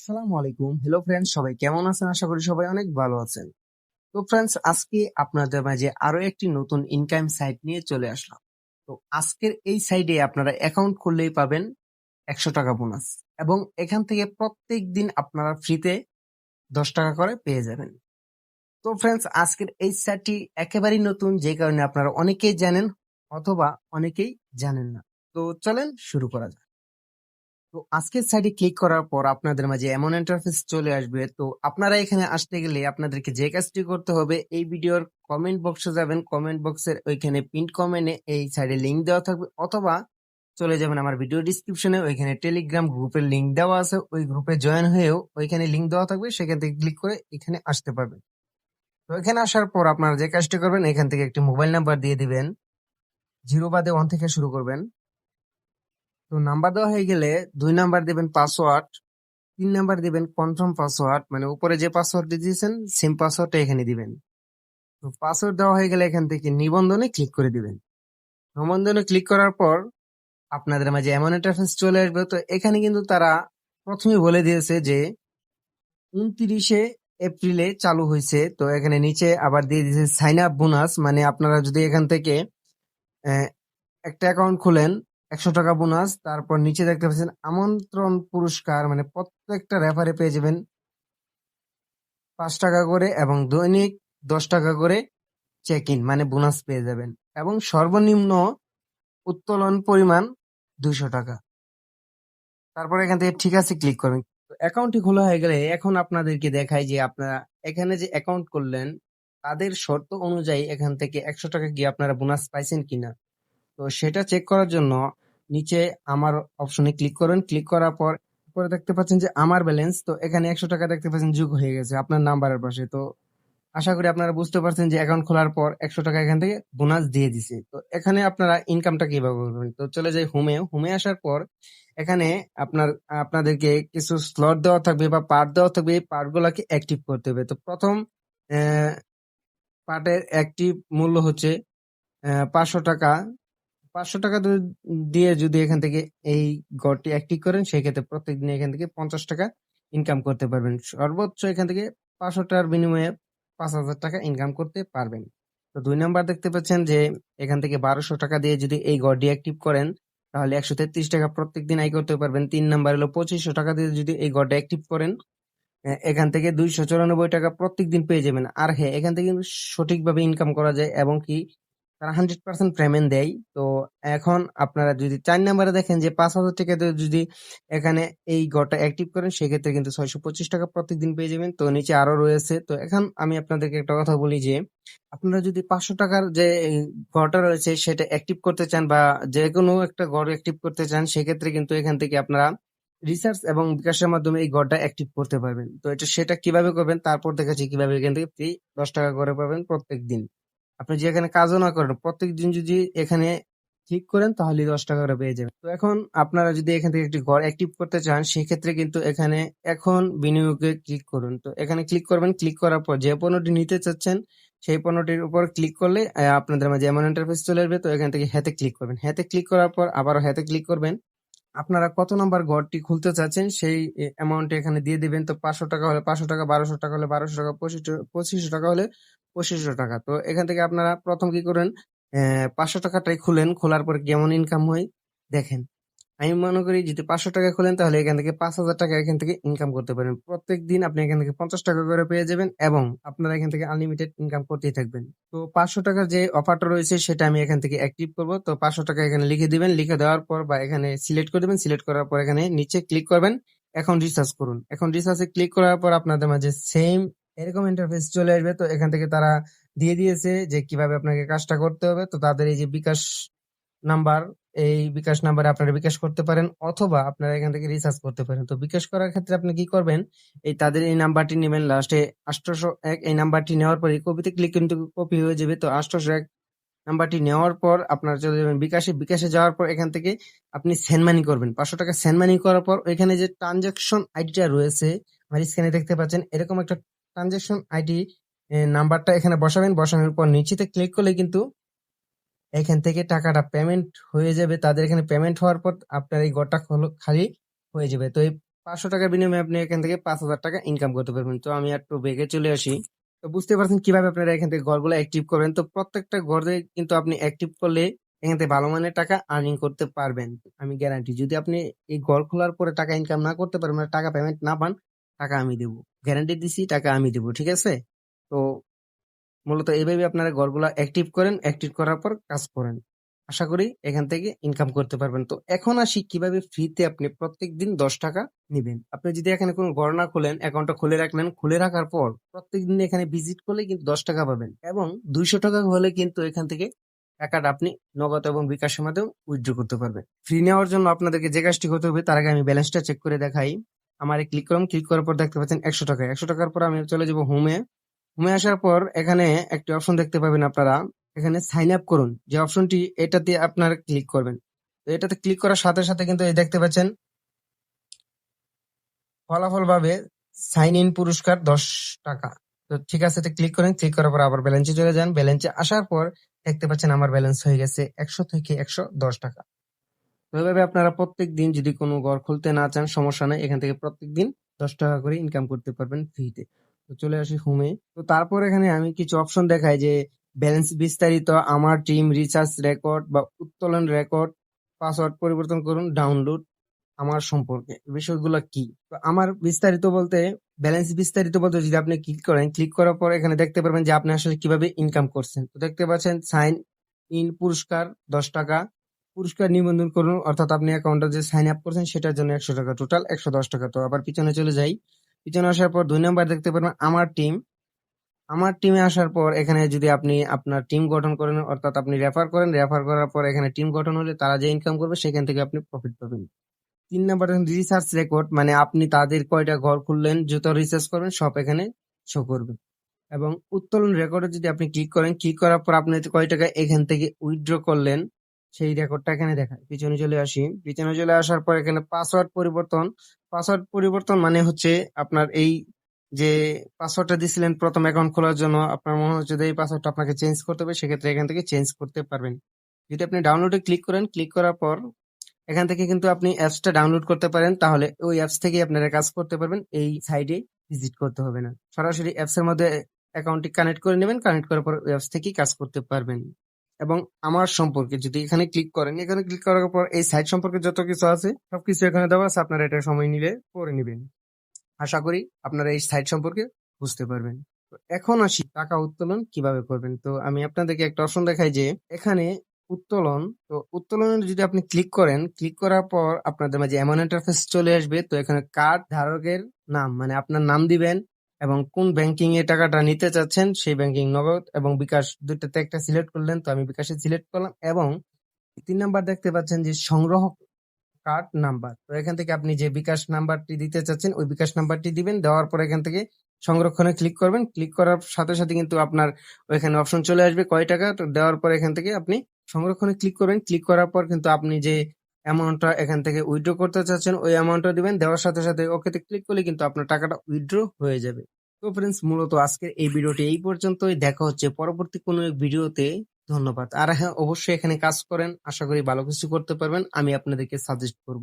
আসসালামু আলাইকুম। Hello friends সবাই কেমন আছেন? আশা করি সবাই অনেক ভালো আছেন। তো ফ্রেন্ডস আজকে আপনাদের মাঝে আরও একটি নতুন ইনকাম সাইট নিয়ে চলে আসলাম। তো আজকের এই সাইডে আপনারা অ্যাকাউন্ট খুললেই পাবেন একশো টাকা বোনাস এবং এখান থেকে প্রত্যেক দিন আপনারা ফ্রিতে দশ টাকা করে পেয়ে যাবেন। তো ফ্রেন্ডস আজকের এই সাইটটি একেবারেই নতুন, যে কারণে আপনারা অনেকেই জানেন অথবা অনেকেই জানেন না। তো চলেন শুরু করা যাক। তো আজকের সাইডে ক্লিক করার পর আপনাদের মাঝে এমন ইন্টারফেস চলে আসবে। তো আপনারা এখানে আসতে গেলে আপনাদেরকে যে কাজটি করতে হবে, এই ভিডিওর কমেন্ট বক্সে যাবেন। কমেন্ট বক্সের ওইখানে পিন্ট কমেন্টে এই সাইডে লিঙ্ক দেওয়া থাকবে অথবা চলে যাবেন আমার ভিডিও ডিসক্রিপশনে ওইখানে টেলিগ্রাম গ্রুপের লিঙ্ক দেওয়া আছে। ওই গ্রুপে জয়েন হয়েও ওইখানে লিঙ্ক দেওয়া থাকবে। সেখান থেকে ক্লিক করে এখানে আসতে পারবেন। তো এখানে আসার পর আপনারা যে কাজটি করবেন, এখান থেকে একটি মোবাইল নাম্বার দিয়ে দিবেন। জিরো বাদে ওয়ান থেকে শুরু করবেন। তো নাম্বার দেওয়া হয়ে গেলে দুই নাম্বার দিবেন পাসওয়ার্ড তিন নাম্বার দিবেন কনফার্ম পাসওয়ার্ড মানে উপরে যে পাসওয়ার্ড দিয়েছেন সেম পাসওয়ার্ডটা এখানে দিবেন। তো পাসওয়ার্ড দেওয়া হয়ে গেলে এখান থেকে নিবন্ধনে ক্লিক করে দিবেন। নিবন্ধনে ক্লিক করার পর আপনাদের মাঝে এমন একটা ইন্টারফেস চলে আসবে, তো এখানে কিন্তু তারা প্রথমে বলে দিয়েছে যে উনত্রিশে এপ্রিলে চালু হয়েছে, তো এখানে নিচে আবার দিয়ে দিয়েছে সাইন আপ বোনাস মানে আপনারা যদি এখান থেকে একটা অ্যাকাউন্ট খুলেন একশো টাকা বোনাস, তারপর নিচে দেখতে পাচ্ছেন আমন্ত্রণ পুরস্কার মানে প্রত্যেকটা রেফারে পেয়ে যাবেন। পাঁচ টাকা করে এবং দৈনিক দশ টাকা করে চেক ইন মানে বোনাস পেয়ে যাবেন। এবং সর্বনিম্ন উত্তোলন পরিমাণ দুইশো টাকা। তারপর এখান থেকে ঠিক আছে ক্লিক করবেন। অ্যাকাউন্টটি খোলা হয়ে গেলে এখন আপনাদেরকে দেখায় যে আপনারা এখানে যে অ্যাকাউন্ট করলেন, তাদের শর্ত অনুযায়ী এখান থেকে একশো টাকা গিয়ে আপনারা বোনাস পাইছেন কিনা। তো সেটা চেক করার জন্য নিচে আমার অপশনে ক্লিক করবেন ক্লিক করার পর উপরে দেখতে পাচ্ছেন যে আমার ব্যালেন্স তো এখানে একশো টাকা দেখতে পাচ্ছেন যোগ হয়ে গেছে আপনার নাম্বারের পাশে। তো আশা করি আপনারা বুঝতে পারছেন যে অ্যাকাউন্ট খোলার পর একশো টাকা এখান থেকে বোনাস দিয়ে দিছে। তো এখানে আপনারা ইনকামটা কীভাবে করবেন? তো চলে যাই হোমে হোমে আসার পর এখানে আপনার, আপনাদেরকে কিছু স্লট দেওয়া থাকবে বা পার্ট দেওয়া থাকবে। এই পার্ট গুলাকে অ্যাক্টিভ করতে হবে। তো প্রথম পার্টের অ্যাক্টিভ মূল্য হচ্ছে পাঁচশো টাকা। পাঁচশো টাকা দিয়ে যদি এখান থেকে এই গড়টি অ্যাক্টিভ করেন, সেক্ষেত্রে প্রত্যেকদিন এখান থেকে পঞ্চাশ টাকা ইনকাম করতে পারবেন। সর্বোচ্চ এখান থেকে পাঁচশো টাকার বিনিময়ে পাঁচ হাজার টাকা ইনকাম করতে পারবেন। তো দুই নাম্বার দেখতে পাচ্ছেন যে, এখান থেকে বারোশো টাকা দিয়ে যদি এই গড়টি অ্যাক্টিভ করেন, তাহলে একশো তেত্রিশ টাকা প্রত্যেকদিন আয় করতে পারবেন। তিন নাম্বার হলো পঁচিশশো টাকা দিয়ে যদি এই গড়টা অ্যাক্টিভ করেন এখান থেকে দুইশো চুরানব্বই টাকা প্রত্যেক দিন পেয়ে যাবেন। আর হ্যাঁ এখান থেকে সঠিকভাবে ইনকাম করা যায় এবং কি তারা হান্ড্রেড পার্সেন্ট পেমেন্ট দেয়। তো এখন আপনারা যদি চার নাম্বারে দেখেন যে পাঁচ হাজার টাকা যদি এখানে এই গড়টা অ্যাক্টিভ করেন, সেক্ষেত্রে কিন্তু ছয়শো পঁচিশ টাকা প্রত্যেকদিন পেয়ে যাবেন। তো নিচে আরও রয়েছে। তো এখন আমি আপনাদেরকে একটা কথা বলি যে, আপনারা যদি পাঁচশো টাকার যে ঘরটা রয়েছে সেটা অ্যাক্টিভ করতে চান বা যে কোনো একটা গড় অ্যাক্টিভ করতে চান, সেক্ষেত্রে কিন্তু এখান থেকে আপনারা রিসার্চ এবং বিকাশের মাধ্যমে এই গড়টা অ্যাক্টিভ করতে পারবেন। তো এটা সেটা কীভাবে করবেন, তারপর দেখাচ্ছি কীভাবে এখান থেকে ফ্রি দশ টাকা করে পাবেন প্রত্যেক দিন আপনি যে এখানে কাজও না করেন প্রত্যেক দিন যদি এখানে ক্লিক করেন তাহলে দশ টাকা করে পেয়ে যাবেন। তো এখন আপনারা যদি এখান থেকে একটি ঘর অ্যাক্টিভ করতে চান, সেক্ষেত্রে কিন্তু এখানে এখন বিনিয়োগে ক্লিক করুন। তো এখানে ক্লিক করবেন ক্লিক করার পর যে পণ্যটি নিতে চাচ্ছেন, সেই পণ্যটির উপর ক্লিক করলে আপনাদের মাঝে এমন ইন্টারফেস চলে আসবে। তো এখান থেকে হ্যাতে ক্লিক করবেন। হ্যাতে ক্লিক করার পর আবারও হ্যাতে ক্লিক করবেন। আপনারা কত নাম্বার ঘরটি খুলতে চাচ্ছেন, সেই অ্যামাউন্ট এখানে দিয়ে দিবেন। তো পাঁচশো টাকা হলে পাঁচশো টাকা, বারোশো টাকা হলে বারোশো টাকা পঁচিশশো টাকা হলে পঁচিশশো টাকা। তো এখান থেকে আপনারা প্রথম কি করেন পাঁচশো টাকাটাই খুলেন। খোলার পর কেমন ইনকাম হয়, দেখেন। আমি মনে করি যদি পাঁচশো টাকা খুলেন, তাহলে এখান থেকে পাঁচ হাজার টাকা এখান থেকে ইনকাম করতে পারেন প্রত্যেক দিন আপনি এখান থেকে পঞ্চাশ টাকা করে পেয়ে যাবেন এবং আপনারা এখান থেকে আনলিমিটেড ইনকাম করতেই থাকবেন। তো পাঁচশো টাকার যে অফারটা রয়েছে, সেটা আমি এখান থেকে অ্যাক্টিভ করব। তো পাঁচশো টাকা এখানে লিখে দিবেন। লিখে দেওয়ার পর বা এখানে সিলেক্ট করে দেবেন। সিলেক্ট করার পর এখানে নিচে ক্লিক করবেন। এখন রিসার্চ করুন। এখন রিসার্চে ক্লিক করার পর আপনাদের মাঝে সেম এরকম ইন্টারফেস চলে আসবে। তো এখান থেকে তারা দিয়ে দিয়েছে যে কীভাবে আপনাকে কাজটা করতে হবে। তো তাদের এই যে বিকাশ নাম্বার, এই বিকাশ নাম্বারে আপনারা বিকাশ করতে পারেন অথবা আপনারা এখান থেকে রিচার্জ করতে পারেন। তো বিকাশ করার ক্ষেত্রে আপনি কি করবেন? এই তাদের এই নাম্বারটি নেবেন লাস্টে আটশোশো এক, এই নাম্বারটি নেওয়ার পরে কপিতে ক্লিক কিন্তু কপি হয়ে যাবে। তো আটশোশো এক নাম্বারটি নেওয়ার পর আপনারা চলে যাবেন বিকাশে। বিকাশে যাওয়ার পর এখান থেকে আপনি সেন্ড মানি করবেন। পাঁচশো টাকা সেন্ড মানি করার পর এখানে যে ট্রানজাকশন আইডিটা রয়েছে, আমার স্ক্রিনে দেখতে পাচ্ছেন, এরকম একটা ট্রানজাকশন আইডি নাম্বারটা এখানে বসাবেন, বসানোর পর নিচেতে ক্লিক করলে কিন্তু এখান থেকে টাকাটা পেমেন্ট হয়ে যাবে। তাদের এখানে পেমেন্ট হওয়ার পর আপনার এই ঘরটা খালি হয়ে যাবে। তো এই পাঁচশো টাকার বিনিময়ে আপনি এখান থেকে পাঁচ হাজার টাকা ইনকাম করতে পারবেন। তো আমি একটু বেগে চলে আসি। তো বুঝতে পারছেন কীভাবে আপনারা এখান থেকে ঘরগুলো অ্যাক্টিভ করবেন? তো প্রত্যেকটা ঘরে কিন্তু আপনি অ্যাক্টিভ করলে এখান থেকে ভালো মানের টাকা আর্নিং করতে পারবেন। আমি গ্যারান্টি যদি আপনি এই ঘর খোলার পরে টাকা ইনকাম না করতে পারেন মানে টাকা পেমেন্ট না পান, টাকা আমি দেবো। গ্যারান্টি দিছি, টাকা আমি দেবো, ঠিক আছে? তো মূলত এইভাবে আপনারা ঘরগুলা অ্যাক্টিভ করেন অ্যাক্টিভ করার পর কাজ করেন। আশা করি এখান থেকে ইনকাম করতে পারবেন। তো এখন আসি কীভাবে ফ্রিতে আপনি প্রত্যেক দিন দশ টাকা নেবেন। আপনি যদি এখানে কোনো ঘর না খোলেন অ্যাকাউন্টটা খুলে রাখলেন, খুলে রাখার পর প্রত্যেক দিন এখানে ভিজিট করলে কিন্তু দশ টাকা পাবেন এবং দুইশো টাকা হলে কিন্তু এখান থেকে টাকাটা আপনি নগদ এবং বিকাশের মাধ্যমে উইথড্র করতে পারবেন। ফ্রি নেওয়ার জন্য আপনাদেরকে যে কাজটি করতে হবে, তার আগে আমি ব্যালেন্সটা চেক করে দেখাই। আমার ক্লিক করলাম ক্লিক করার পর দেখতে পাচ্ছেন একশো টাকা। একশো টাকার পর আমি চলে যাব হোমে হোমে আসার পর এখানে একটি অপশন দেখতে পাবেন আপনারা। এখানে সাইন আপ করুন। যে অপশনটি এটাতে আপনারা ক্লিক করবেন। তো এটাতে ক্লিক করার সাথে সাথে কিন্তু এই দেখতে পাচ্ছেন ফলাফল ভাবে সাইন ইন পুরস্কার দশ টাকা। তো ঠিক আছে এটা ক্লিক করেন। ক্লিক করার পর আবার ব্যালেন্সে চলে যান। ব্যালেন্সে আসার পর দেখতে পাচ্ছেন আমার ব্যালেন্স হয়ে গেছে একশো থেকে একশো দশ টাকা। তো এভাবে আপনারা প্রত্যেক দিন যদি কোনো ঘর খুলতে না চান, সমস্যা নাই, এখান থেকে প্রত্যেক দিন দশ টাকা করে ইনকাম করতে পারবেন ফ্রিতে তো চলে আসি হোমে তো তারপর এখানে আমি কিছু অপশন দেখাই যে ব্যালেন্স বিস্তারিত, আমার টিম রিচার্জ রেকর্ড বা উত্তোলন রেকর্ড পাসওয়ার্ড পরিবর্তন করুন ডাউনলোড আমার সম্পর্কে। বিষয়গুলো কি? তো আমার বিস্তারিত বলতে ব্যালেন্স বিস্তারিত বলতে যদি আপনি ক্লিক করেন ক্লিক করার পর এখানে দেখতে পারবেন যে আপনি আসলে কীভাবে ইনকাম করছেন। তো দেখতে পাচ্ছেন সাইন ইন পুরস্কার দশ টাকা পুরস্কার নিবন্ধন করুন, অর্থাৎ আপনি অ্যাকাউন্টে যে সাইন আপ করছেন সেটার জন্য একশো টাকা টোটাল একশো দশ টাকা। তো আবার পিছনে চলে যাই। পিছনে আসার পর দুই নাম্বার দেখতে পারবেন, আমার টিম আমার টিমে আসার পর এখানে যদি আপনি আপনার টিম গঠন করেন, অর্থাৎ আপনি রেফার করেন রেফার করার পর এখানে টিম গঠন হলে তারা যে ইনকাম করবে, সেখান থেকে আপনি প্রফিট পাবেন। তিন নাম্বার রিসার্চ রেকর্ড মানে আপনি তাদের কয়টা ঘর খুললেন যত রিসার্চ করবেন, সব এখানে শো করবে। এবং উত্তোলন রেকর্ডে যদি আপনি ক্লিক করেন ক্লিক করার পর আপনি কয় টাকা এখান থেকে উইথড্র করলেন সেই রেকর্ডটা এখানে দেখায় পিছনে চলে আসি। পিছনে চলে আসার পর এখানে পাসওয়ার্ড পরিবর্তন। পাসওয়ার্ড পরিবর্তন মানে হচ্ছে আপনার এই যে পাসওয়ার্ডটা দিছিলেন প্রথম অ্যাকাউন্ট খোলার জন্য, আপনার মনে হচ্ছে যে এই পাসওয়ার্ডটা আপনাকে চেঞ্জ করতে হবে, সেক্ষেত্রে এখান থেকে চেঞ্জ করতে পারবেন। যদি আপনি ডাউনলোডে ক্লিক করেন ক্লিক করার পর এখান থেকে কিন্তু আপনি অ্যাপসটা ডাউনলোড করতে পারেন, তাহলে ওই অ্যাপস থেকে আপনারা কাজ করতে পারবেন, এই সাইডে ভিজিট করতে হবে না। সরাসরি অ্যাপসের মধ্যে অ্যাকাউন্টটি কানেক্ট করে নেবেন কানেক্ট করার পর অ্যাপস থেকেই কাজ করতে পারবেন। এবং আমার সম্পর্কে যদি এখানে ক্লিক করেন, এখানে ক্লিক করার পর এই সাইট সম্পর্কে যত কিছু আছে, সবকিছু এখানে দেওয়া আছে, আপনারা এটা সময় নিলে পড়ে নেবেন। আশা করি আপনারা এই সাইট সম্পর্কে বুঝতে পারবেন। এখন আসি টাকা উত্তোলন কীভাবে করবেন। তো আমি আপনাদেরকে একটা অপশন দেখাই যে এখানে উত্তোলন, তো উত্তোলনে যদি আপনি ক্লিক করেন ক্লিক করার পর আপনাদের মাঝে এমন ইন্টারফেস চলে আসবে। তো এখানে কার্ড ধারকের নাম মানে আপনার নাম দিবেন এবং কোন ব্যাংকিং এ টাকাটা নিতে চাচ্ছেন সেই ব্যাংকিং নগদ এবং বিকাশ দুইটাতে একটা সিলেক্ট করলেন, তো আমি বিকাশে সিলেক্ট করলাম এবং তিন নাম্বার দেখতে পাচ্ছেন যে সংগ্রহ কার্ড নাম্বার তো এখান থেকে আপনি যে বিকাশ নাম্বারটি দিতে চাচ্ছেন, ওই বিকাশ নাম্বারটি দিবেন, দেওয়ার পর এখান থেকে সংরক্ষণে ক্লিক করবেন। ক্লিক করার সাথে সাথে কিন্তু আপনার ওইখানে অপশন চলে আসবে কয় টাকা, তো দেওয়ার পর এখান থেকে আপনি সংরক্ষণে ক্লিক করবেন। ক্লিক করার পর কিন্তু আপনি যে অ্যামাউন্টটা এখান থেকে উইথড্র করতে চাচ্ছেন, ওই অ্যামাউন্টটা দিবেন। দেওয়ার সাথে সাথে ওকেতে ক্লিক করলে কিন্তু আপনার টাকাটা উইথড্র হয়ে যাবে। তো ফ্রেন্ডস মূলত আজকের এই ভিডিওটি এই পর্যন্তই। দেখা হচ্ছে পরবর্তী কোনো এক ভিডিওতে। ধন্যবাদ। আর হ্যাঁ অবশ্যই এখানে কাজ করেন। আশা করি ভালো কিছু করতে পারবেন। আমি আপনাদেরকে সাজেস্ট করব।